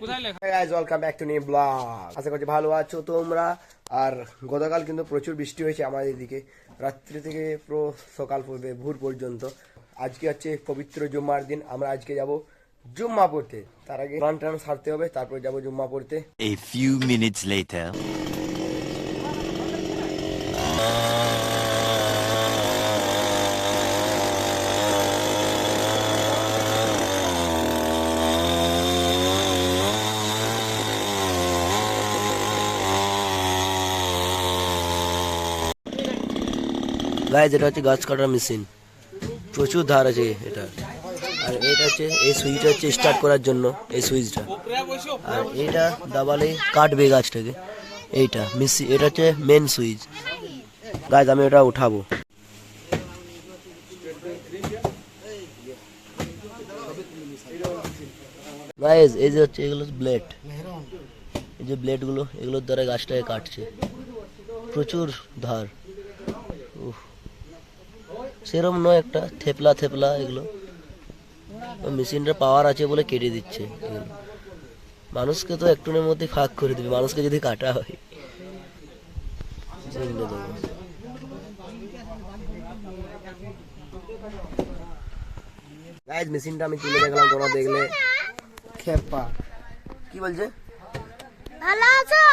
কোথায় লেখা? Guys welcome back to new blog আশা করছি ভালো আছো তোমরা। আর গতকাল কিন্তু প্রচুর বৃষ্টি হয়েছে আমাদের এদিকে। রাত্রি থেকে পুরো সকাল পর্বে ভোর পর্যন্ত। আজকে হচ্ছে পবিত্র জুম্মার দিন। আমরা আজকে যাব জুম্মা পড়তে। তার আগে রান টান সারতে হবে তারপর যাব জুম্মা পড়তে। A few minutes later. Guys এটা হচ্ছে গাছ কাটার মেশিন। প্রচুর ধার আছে এটা। আর এটা হচ্ছে, এই সুইচটা হচ্ছে স্টার্ট করার জন্য, এই সুইচটা। আর এটা দাবালে কাটবে গাছটাকে। এইটা মিসি এটা হচ্ছে মেন সুইচ। গাছ, আমি ওটা উঠাবো। গাইজ এই যে হচ্ছে, এগুলো ব্লেড এই যে ব্লেডগুলো এগুলোর দ্বারা গাছটাকে কাটছে। প্রচুর ধার। সেরম নয় একটা থেপলা থেপলা এগুলো। মেশিনটা পাওয়ার আছে বলে কেটে দিচ্ছে। এগুলো মানুষকে তো একটুনের মধ্যে ফাঁক করে দেবে মানুষকে যদি কাটা হয়। ছিঁড়ে মেশিনটা আমি তুলে দেখলাম তোমরা দেখলে। খেপা। কি বলছে? ভালো আছো?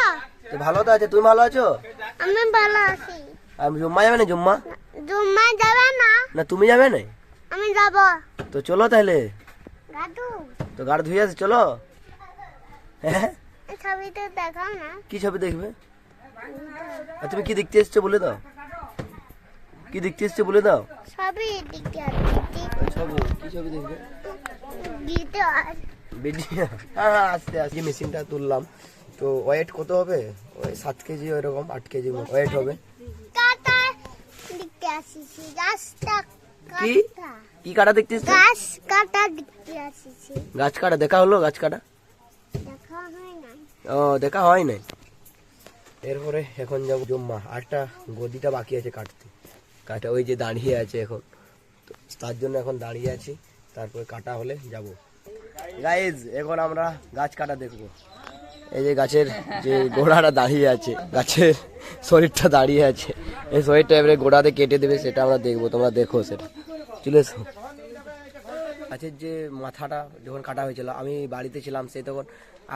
তো ভালো তো আছে তুমি ভালো আছো? আমি ভালো আছি। আমি জুম্মা যাবে না জুম্মা? জুম্মা যাবে না? না তুমি যাবে না? আমি যাব। তো চলো তাহলে। দাদু তো গাড়ি ধুয়ে আসি চলো। হ্যাঁ? এই ছবিতে দেখাও না। কি ছবি দেখবে? আর তুমি কি দেখতে এসছো বলে দাও। কি দেখতে এসছো বলে দাও। ছবি দিকে ছবি। কি ছবি দেখবে? ভিডিও হ্যাঁ হ্যাঁ আস্তে আস্তে মেশিনটা তুললাম। তো ওয়েট কত হবে? ওই সাত কেজি ওইরকম আট কেজি ওয়েট হবে। আসিছি গাছটা কি? কি কাটা দেখতে এসছো গাছ কাটা দিকে আসিছি গাছ কাটা দেখা হলো গাছ কাটা? দেখা হয় না ও দেখা হয় নাই। এরপরে এখন যাব জুম্মা আরটা গদিটা বাকি আছে কাটতে। কাটা ওই যে দাঁড়িয়ে আছে এখন। তার জন্য এখন দাঁড়িয়ে আছি তারপরে কাটা হলে যাব। গাইজ এখন আমরা গাছ কাটা দেখব। এই যে গাছের যে গোড়াটা দাঁড়িয়ে আছে, গাছের শরীরটা দাঁড়িয়ে আছে, এই শরীরটা এবারে গোড়াতে কেটে দেবে, সেটা আমরা দেখব, তোমরা দেখো সেটা। চলে এসো। গাছের যে মাথাটা যখন কাটা হয়েছিল, আমি বাড়িতে ছিলাম, সেই তখন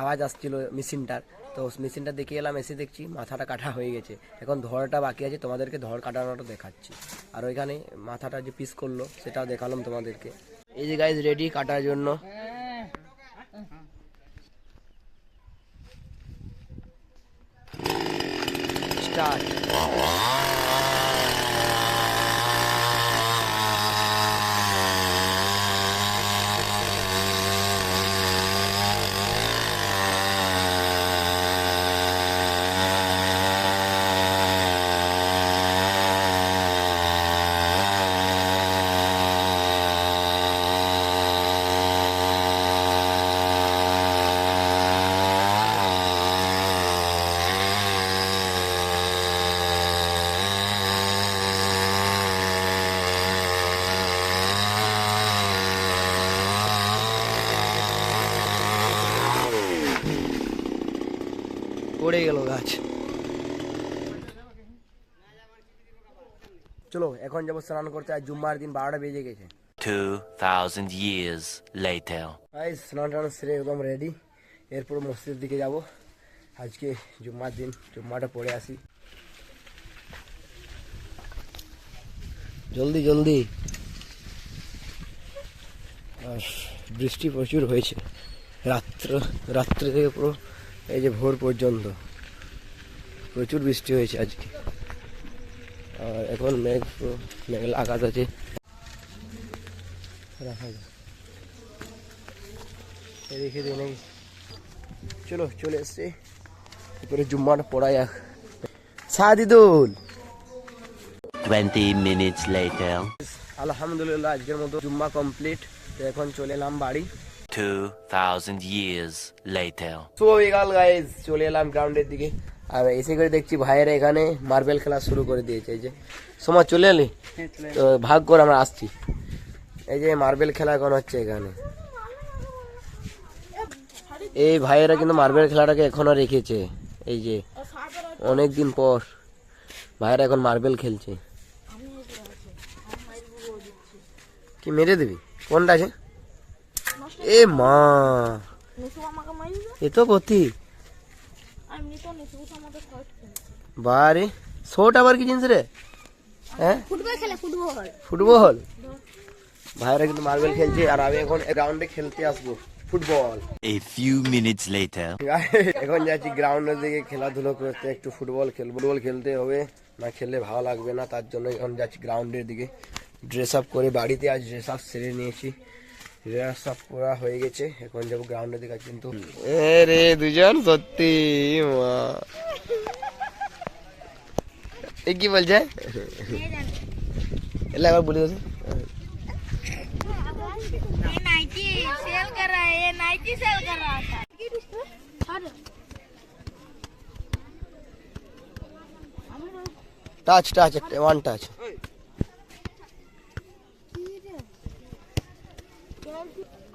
আওয়াজ আসছিল মেশিনটার। তো মেশিনটা দেখে এলাম, এসে দেখছি মাথাটা কাটা হয়ে গেছে। এখন ধরটা বাকি আছে, তোমাদেরকে ধর কাটানোটা দেখাচ্ছি। আর ওইখানে মাথাটা যে পিস করল, সেটাও দেখালাম তোমাদেরকে। এই যে গাইজ রেডি কাটার জন্য। স্টার্ট পড়ে গেল গাছ। চলো এখন যাব স্নান করতে আর জুম্মার দিন বারোটা বেজে গেছে। 2,000 years later. ভাই স্নান টান সেরে একদম রেডি এরপর মসজিদের দিকে যাব। আজকে জুম্মার দিন জুম্মাটা পড়ে আসি। জলদি জলদি। আর বৃষ্টি প্রচুর হয়েছে। রাত্র রাত্রে থেকে পুরো এই যে ভোর পর্যন্ত। প্রচুর বৃষ্টি হয়েছে আজকে। আর এখন মেঘ মেঘলা আকাশ আছে। রাখা যায় রেখে চলো চলে এসছে। এরপরে জুম্মাটা পড়া যাক। সাদিদুল। 20 minutes later. আলহামদুলিল্লাহ আজকের মতো জুম্মা কমপ্লিট তো এখন চলে এলাম বাড়ি। 2,000 years later. শুভ বিকাল গাইজ চলে এলাম গ্রাউন্ডের দিকে। আর এসে করে দেখছি ভাইয়েরা এখানে মার্বেল খেলা শুরু করে দিয়েছে এই যে। সময় চলে এলি? তো ভাগ করে আমরা আসছি। এই যে মার্বেল খেলা এখন হচ্ছে এখানে। এই ভাইয়েরা কিন্তু মার্বেল খেলাটাকে এখনও রেখেছে এই যে অনেক দিন পর। ভাইয়েরা এখন মার্বেল খেলছে। কি মেরে দিবি? কোনটা আছে? এ মা এ তো গতি এমনি তো নিশু আমাদের ফার্স্ট বারে শোট আবার কি জিনিস রে? হ্যাঁ? ফুটবল খেলে ফুটবল। ফুটবল? ভাইয়েরা কিন্তু মার্বেল খেলছে আর আমি এখন গ্রাউন্ডে খেলতে আসব football. A few minutes later. এখন যাচ্ছি গ্রাউন্ডের দিকে খেলাধুলো করতে একটু ফুটবল খেল ফুটবল খেলতে হবে। না খেললে ভালো লাগবে না তার জন্য এখন যাচ্ছি গ্রাউন্ডের দিকে। ড্রেস আপ করে বাড়িতে আজ ড্রেস আপ সেরে নিয়েছি। ড্রেস আপ করা হয়ে গেছে এখন যাবো গ্রাউন্ডের দিকে কিন্তু এ রে দুজন সত্যি মা এ কি বলছে এলা একবার বলে দিয়েছে ये नाइटी सेल कर रहा है ये नाइटी सेल कर रहा था টাচ টাচ একটা ওয়ান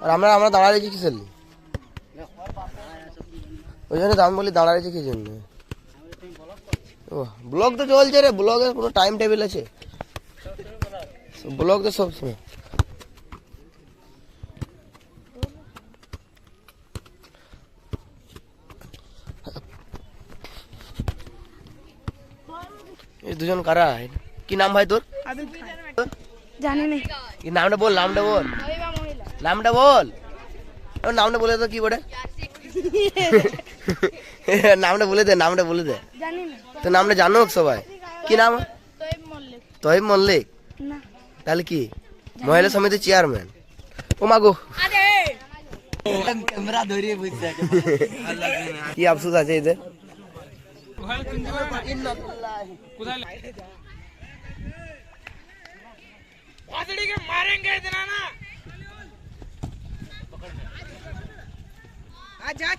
আর আমরা আমরা দাঁড়া রেখে কি ওই জন্য দাম বলি দাঁড়া রেখে কি জন্য ও ব্লগ তো চলছে রে ব্লগের কোনো টাইম টেবিল আছে। ব্লগ তো সবসময় এই দুজন কারা? কি নাম ভাই তোর? জানি না। নামটা বল নামটা বল। নামটা বল। ওর নামটা বলে দে কি বলে নামটা বলে দে নামটা বলে দে। তো নামটা জানো সবাই? কি নাম? তহিব মল্লিক। তাহলে কি? মহিলা সমিতির চেয়ারম্যান ও মাগো কি আফসোস আছে এদের? মারেঙ্গে না। આ જા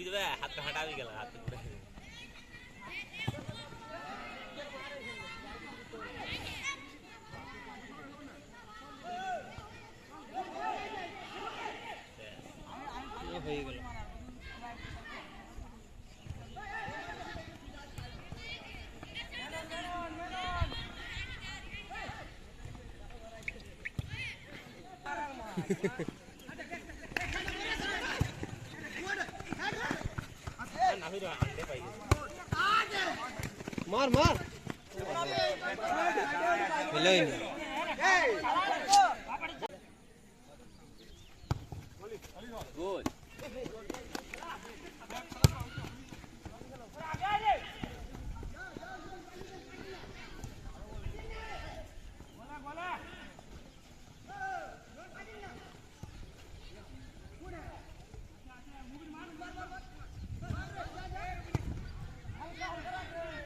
भी देवे हाथ हटा भी हाथ Ha ha ha. मार मार मिलो ही नहीं गोल